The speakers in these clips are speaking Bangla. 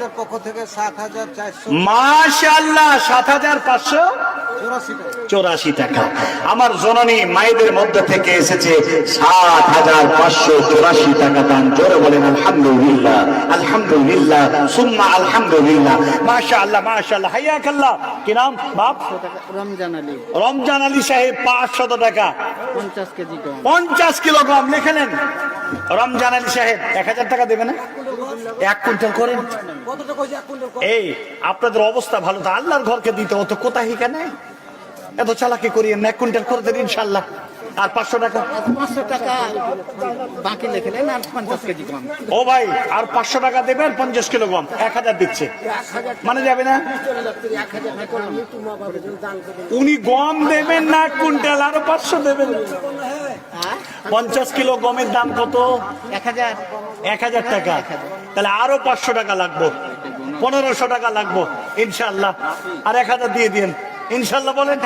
মায়েদের পক্ষ থেকে সাত হাজার চারশো মাশাল্লাহ সাত হাজার পাঁচশো? চুরাশি টাকা। আমার জননী মায়েদের মধ্যে থেকে এসেছে সাত হাজার পাঁচশো চৌরাশি টাকা দান জোরে বলেন আলহামদুলিল্লাহ আলহামদুলিল্লাহ সুম্মা আলহামদুলিল্লাহ। মাশা আল্লাহ মাশা আল্লাহ হাইয়াক আল্লাহ কি নাম বাপ? রমজান আলী। রমজান আলী সাহেব পাঁচশত টাকা। পঞ্চাশ কেজি পঞ্চাশ কিলোগ্রাম লিখে নেন। রমজান আলী সাহেব এক হাজার টাকা দেবে না এক কুইন্টাল করেন। এই আপনাদের অবস্থা ভালো তো আল্লাহর ঘরকে দিতে হতো কোথায় এখানে? এত চালাকি করিয়ে এক কুইন্টাল করে দেন ইনশাল্লাহ আর পাঁচশো টাকা? পাঁচশো টাকা বাকি আর পঞ্চাশ কেজি গম ও ভাই আর পাঁচশো টাকা দেবেন পঞ্চাশ কিলো গম এক হাজার দিচ্ছে। মানে যাবে না? উনি গম দেবেন না এক কুইন্টাল আরও পাঁচশো দেবেন। পঞ্চাশ কিলো গমের দাম কত? এক হাজার। টাকা। তাহলে আরও পাঁচশো টাকা লাগবো পনেরোশো টাকা লাগবো ইনশাল্লাহ আর এক হাজার দিয়ে দিন ইনশাল্লাহ বলেন।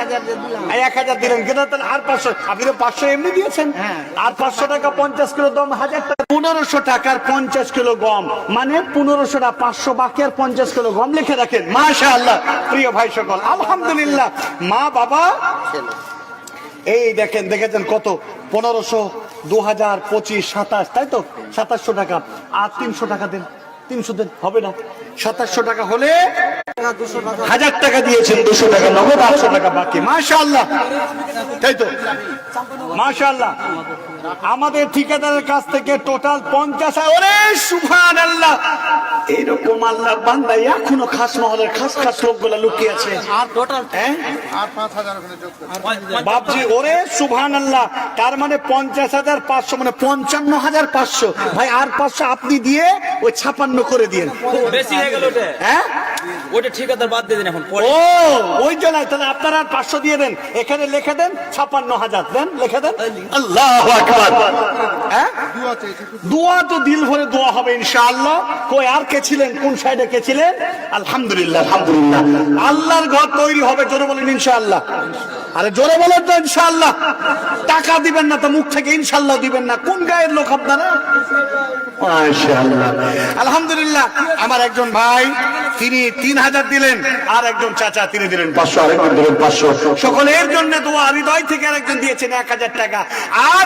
এক হাজার দিলেন কিন্তু তাহলে আর পাঁচশো আপনি তো পাঁচশো এমনি দিয়েছেন। হ্যাঁ। আর পাঁচশো টাকা পঞ্চাশ কিলো দম হাজার টাকা। পনেরোশো টাকার পঞ্চাশ কিলো গম মানে পনেরোশো টাকা পাঁচশো বাকি আর পঞ্চাশ কিলো গম লিখে রাখেন। মাশা আল্লাহ প্রিয় ভাই সকল আলহামদুলিল্লাহ। মা বাবা এই দেখেন দেখেছেন কত পনেরোশো দু হাজার পঁচিশ, সাতাশ, তাই তো? সাতাশশো টাকা। আর তিনশো টাকা দেন। তিনশো দেন, হবে না। সাতাশশো টাকা হলে হাজার টাকা দিয়েছেন, দুশো টাকা, নগদ আটশো টাকা বাকি। মাশা আল্লাহ তাই তো? মাশা আল্লাহ আমাদের ঠিকাদারের কাছ থেকে টোটাল পঞ্চাশ ওরে সুভান আল্লাহ এইরকম আল্লাহর বান্দা এখনও খাস মহলের খাস খাস লোকগুলো লুকিয়ে আছে। আর টোটাল হ্যাঁ? আর পাঁচ হাজার বাপজি ওরে সুভান আল্লাহ তার মানে পঞ্চাশ হাজার পাঁচশো মানে পঞ্চান্ন হাজার পাঁচশো। ভাই আর পাঁচশো আপনি দিয়ে ওই ছাপান্ন করে দিয়ে বেশি হয়ে? ওটা ঠিকাদার বাদ দিয়ে দেন এখন ও, ওই জন্য তাহলে আপনারা আর পাঁচশো দিয়ে দেন। এখানে লিখে দেন ছাপান্ন হাজার দেন, লিখে দেন। আল্লাহ হ্যাঁ? দোয়া তো দিল ভরে দোয়া হবে ইনশাআল্লাহ। কই, আর কে ছিলেন? কোন সাইডে কে ছিলেন? আলহামদুলিল্লাহ আলহামদুলিল্লাহ। আল্লাহর ঘর তৈরি হবে, জোরে বলেন ইনশাআল্লাহ। আরে জোরে বলেন তো ইনশাল্লাহ টাকা দিবেন না তো মুখ থেকে ইনশাল্লাহ দিবেন না। কোন গায়ের লোক আপনারা? আলহামদুলিল্লাহ আমার একজন ভাই তিনি তিন হাজার দিলেন আর একজন চাচা তিনি দিলেন পাঁচশো আরেকজন দিলেন পাঁচশো। সকলের জন্য দোয়া হৃদয় থেকে আরেকজন দিয়েছেন এক হাজার টাকা। আর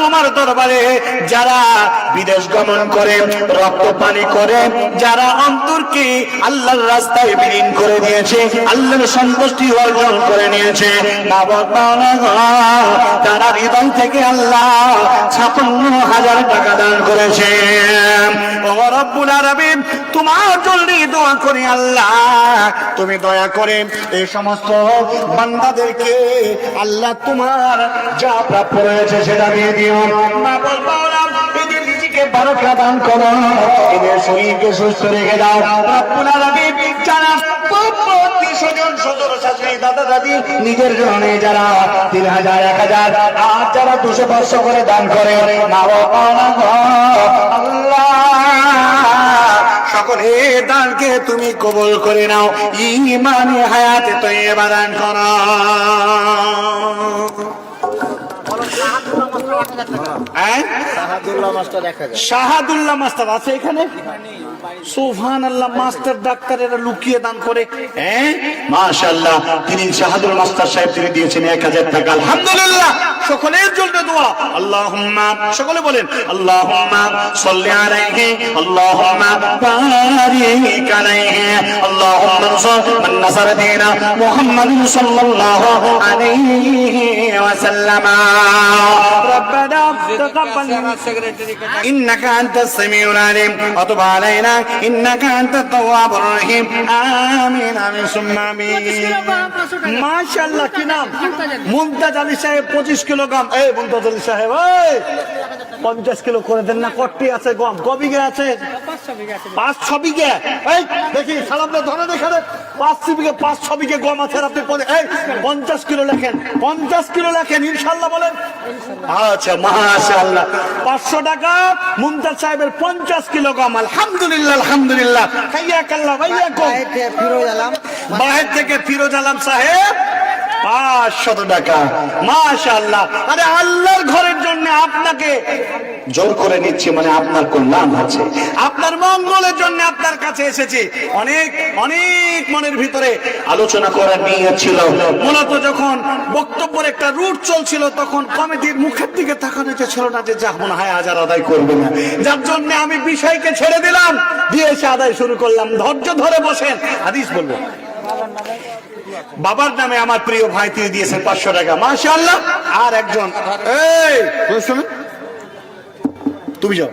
তোমার দরবারে যারা বিদেশ গমন করে, রক্ত পানি করে, যারা অন্তরকে আল্লাহর রাস্তায় বিলীন করে দিয়েছে, আল্লাহর সন্তুষ্টি অর্জন করে নিয়েছে। তারা হৃদয় থেকে আল্লাহ ছাপান্ন হাজার টাকা দান করেছে তোমার জন্য দোয়া করি আল্লাহ। তুমি দয়া করে এই সমস্ত বান্দাদেরকে আল্লাহ তোমার যা প্রাপ্য রয়েছে সেটা দিয়ে দিও। মা বলব দান করো। এদের শরীরকে সুস্থ রেখে দাও। আলামিন, যারা নিজের জন্য যারা, তিন হাজার, এক হাজার, আর যারা দুশো পাঁচশো করে দান করে, মা বাবা, আল্লাহ। সকলে দানকে তুমি কবল করে নাও, ইমানে হায়াতে তো এবার করো। শাহাদুল্লাহ মাস্টার আছে এখানে? সুফান আল্লাহ মাস্টার ডাক্তারেরা লুকিয়ে দান করে। হ্যাঁ? মাশাআল্লাহ তিনি শাহাদুল মাস্টার সাহেব তিনি দিয়েছেন এক হাজার টাকা। আলহামদুলিল্লাহ সকলের জন্য দোয়া। আল্লাহুম্মা সকলে বলেন আল্লাহুম্মা সাল্লি আলাইহি আল্লাহুম্মা বারিক আলাইহি। আল্লাহুম্মা নসর মান নাসারা দীনা মুহাম্মাদিন সাল্লাল্লাহু আলাইহি ওয়াসাল্লাম। ربنا تقبل إنك أنت السميع العليم وتب علينا إنك أنت التواب الرحيم آمين آمين ثم آمين মাশাআল্লাহ কি নাম মুমতাজ আলী সাহেব পঁচিশ কিলোগ্রাম এই মুমতাজ আলী সাহেব এই পঞ্চাশ কিলো করে দেন না কট্টি আছে গম। ক বিঘে আছে? পাঁচ ছ বিঘে। এই দেখি সালামটা ধরে দেখালে পাঁচ ছ বিঘে পাঁচ ছ বিঘে গম আছে আপনি পরে- এই পঞ্চাশ কিলো লেখেন পঞ্চাশ কিলো লেখেন ইনশাল্লাহ বলেন। আচ্ছা পাঁচশো টাকা মুমতাজ সাহেবের পঞ্চাশ কিলো গম। আলহামদুলিল্লাহ আলহামদুলিল্লাহ। খাইয়া কাল্লা ভাইয়া কম ফিরোজ আলম। বাহির থেকে ফিরোজ আলম সাহেব পাঁচশত টাকা। মাশাআল্লাহ। আরে আল্লাহর আপনাকে জোর করে নিচ্ছি মানে আপনার কল্যাণ আছে। আপনার মঙ্গলের জন্য আপনার কাছে এসেছি। অনেক অনেক মনের ভিতরে আলোচনা করার নিয়ে মূলত যখন বক্তব্যের একটা রুট চলছিল, তখন কমিটির মুখের দিকে তাকানো ছিল না যে যা মনে হয় হাজার আদায় করবে না। যার জন্য আমি বিষয়কে ছেড়ে দিলাম। দিয়ে এসে আদায় শুরু করলাম। ধৈর্য ধরে বসেন। হাদিস বলব। বাবার নামে আমার প্রিয় ভাই তিনি দিয়েছেন পাঁচশো টাকা। মাশাআল্লাহ। আর একজন তুমি যাও।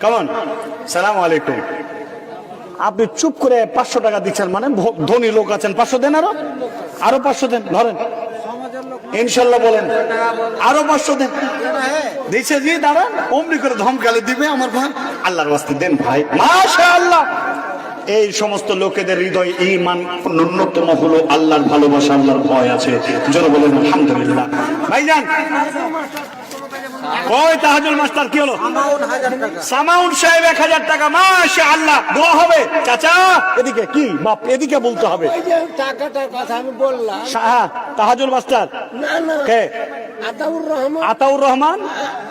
কেমন সালাম আলাইকুম। আপনি চুপ করে পাঁচশো টাকা দিচ্ছেন মানে ধনী লোক আছেন। পাঁচশো দেন আরও। আরও পাঁচশো দেন। ধরেন। ইনশাল্লাহ বলেন। আরও পাঁচশো দেন। দিচ্ছে জি দাঁড়া অমনি করে ধমকালে দিবে আমার ভাই। আল্লাহর ওয়াস্তে দেন ভাই। মাশাআল্লাহ। এই সমস্ত লোকেদের হৃদয় ইমান ন্যূনতম হলো আল্লাহর ভালোবাসা, আল্লাহর ভয় আছে। জোর বলেন, আলহামদুলিল্লাহ। ভাইজান! কই তাহাজুল মাস্টার কি হলো? সামাউন সাহেব এক হাজার টাকা মাসে আল্লাহ দোয়া হবে। চাচা এদিকে কি? বাপ এদিকে বলতে হবে। টাকাটার কথা আমি বললাম। হ্যাঁ, তাহাজুল মাস্টার না না কে? আতাউর রহমান। আতাউর রহমান?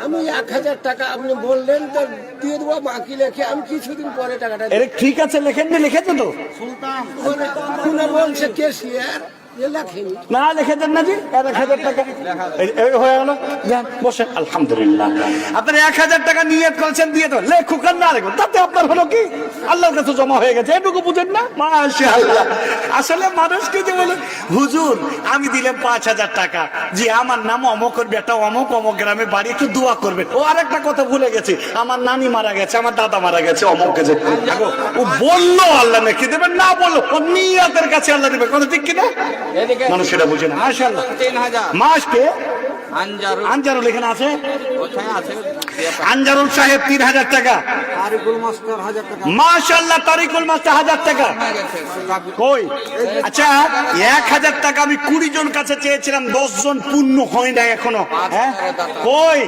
আমি এক হাজার টাকা আপনি বললেন তো দিয়ে দেবো বাকি লেখে আমি কিছুদিন পরে টাকাটা ঠিক আছে লেখেন নি লিখেছে তো শুনে বলছে কেসিয়ার হাজার আমি দিলাম পাঁচ হাজার টাকা। যে আমার নাম অমকের বেটা অমক অমক গ্রামে বাড়ি, একটু দোয়া করবেন। ও আর একটা কথা ভুলে গেছে। আমার নানি মারা গেছে, আমার দাদা মারা গেছে, অমক গেছে ও বলল আল্লাহ নাকি, দেবেন না বলল। নিয়াতের কাছে আল্লাহ দেবে কথা ঠিক কিনা? মানুষ সেটা বুঝে না। মাসকে আনজারুল। এখানে আছে? আনজারুল সাহেব তিন হাজার টাকা। মাশাল্লাহ তারিকুল মাস্টার হাজার টাকা। কই? আচ্ছা এক হাজার টাকা আমি কুড়ি জন কাছে চেয়েছিলাম দশ জন পূর্ণ হয় না এখনও। হ্যাঁ? কই?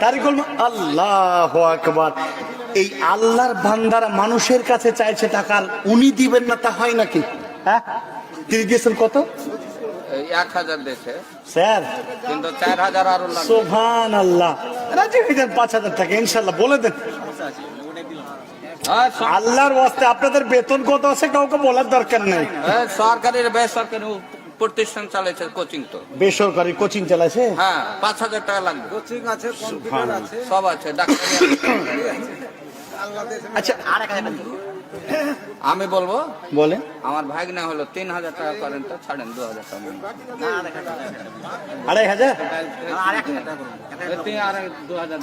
তারিকুল আল্লাহ আকবার। এই আল্লাহর বান্দারা মানুষের কাছে চাইছে টাকার উনি দিবেন না তা হয় নাকি? হ্যাঁ? তিনি দিয়েছেন কত? এক হাজার দেশে। স্যার। কিন্তু চার হাজার আরও সোভান আল্লাহ রাজি হয়ে যান পাঁচ হাজার টাকা ইনশাল্লাহ বলে দেন। আল্লাহর ওয়াস্তে আপনাদের বেতন কত আছে? কাউকে বলার দরকার নেই। এই সরকারি বেসরকারি প্রতিষ্ঠান চালাইছে কোচিং তো। বেসরকারি কোচিং চালাইছে? হ্যাঁ পাঁচ হাজার টাকা লাগবে। কোচিং আছে কম্পিউটার আছে। সব আছে ডাক্তারি আচ্ছা আমি বলব? বলে আমার ভাগনা হলো তিন হাজার টাকা করেন তো ছাড়েন দু হাজার টাকা। আড়াই হাজার? তিন আর দু হাজার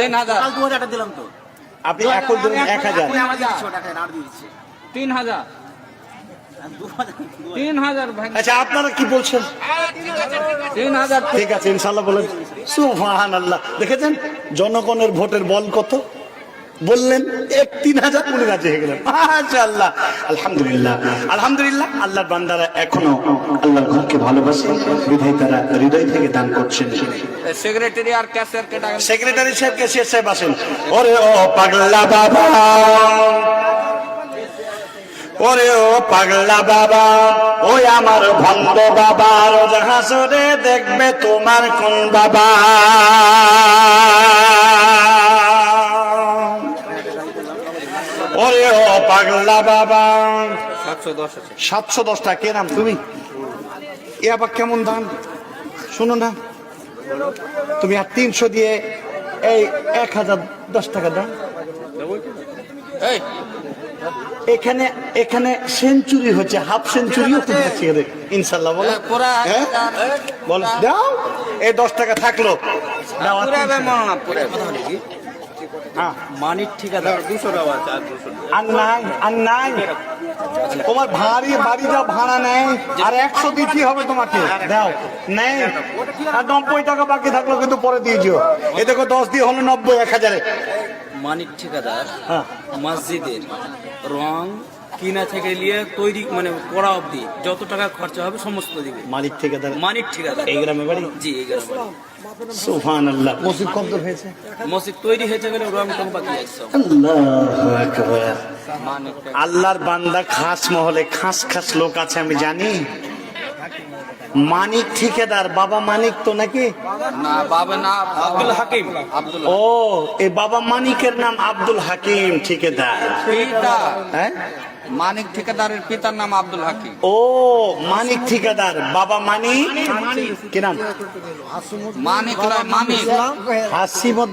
তিন হাজার। দু হাজার দিলাম তো। আপনি এখন এক হাজার। তিন হাজার। তিন হাজার আচ্ছা আপনারা কি বলছেন? তিন হাজার। ঠিক আছে ইনশাল্লাহ বলেন। আল্লাহ দেখেছেন? জনগণের ভোটের বল কত? বললেন এক তিন হাজার উনি রাজি হয়ে গেলেন। আল্লাহ আলহামদুলিল্লাহ। আলহামদুলিল্লাহ আল্লাহর বান্দারা এখনও আল্লাহর ঘরকে ভালোবাসে বিধায় তারা হৃদয় থেকে দান করছেন। সেক্রেটারি আর ক্যাশিয়ার কে টাকা সেক্রেটারি সাহেব কেসিয়ার সাহেব আসেন। ওরে ও পাগলা বাবা। ওরে ও পাগলা বাবা। ওই আমার ভন্ড বাবা রোজ হাসরে দেখবে তোমার কোন বাবা। পাগলা। বাবা। সাতশো দশ কে নাম তুমি? এ আবার কেমন দাম শুনো না। তুমি আর তিনশো দিয়ে এই এক হাজার দশ টাকা দাম এই। এখানে এখানে সেঞ্চুরি হচ্ছে হাফ সেঞ্চুরিও তো হচ্ছে রে ইনশাল্লাহ বলো। হ্যাঁ? বল। দাও। এই দশ টাকা থাকল। দাও আর পুরাবে 300 না পুরাবে হ্যাঁ মানিক ঠিকাদার দুশো টাকা। আর নাই আর নাই। তোমার ভারী বাড়ি যা ভাড়া নেয় আর একশো দিতে হবে তোমাকে। দাও নেই। আর নব্বই টাকা বাকি থাকল কিন্তু পরে দিয়েছ এ দেখো দশ দিয়ে হলো নব্বই এক হাজারে। মানিক ঠিকাদার হ্যাঁ। মসজিদের রং কিনা থেকে নিয়ে তৈরি মানে করা অবধি যত টাকা খরচা হবে সমস্ত দিবে মালিক থেকে মানিক ঠিকাদার। এই গ্রামে বাড়ি? জি এই গ্রামে বাড়ি। সুফান আল্লাহ মসজিদ কত হয়েছে? মসজিদ তৈরি হয়েছে গেলে রং টং বাকি আছে। সব। আল্লাহু আকবার। মানিক আল্লাহর বান্দা খাস মহলে খাস খাস লোক আছে আমি জানি। মানিক ঠিকাদার বাবা মানিক তো নাকি? না বাবা না আব্দুল হাকিম। ও এই বাবা মানিকের নাম আব্দুল হাকিম ঠিকাদার। হ্যাঁ? মানিক ঠিকাদারের পিতার নাম আব্দুল হাকিম। ও মানিক ঠিকাদার। বাবা মানিক? কি নাম? মানিক মানিক। হাসিমত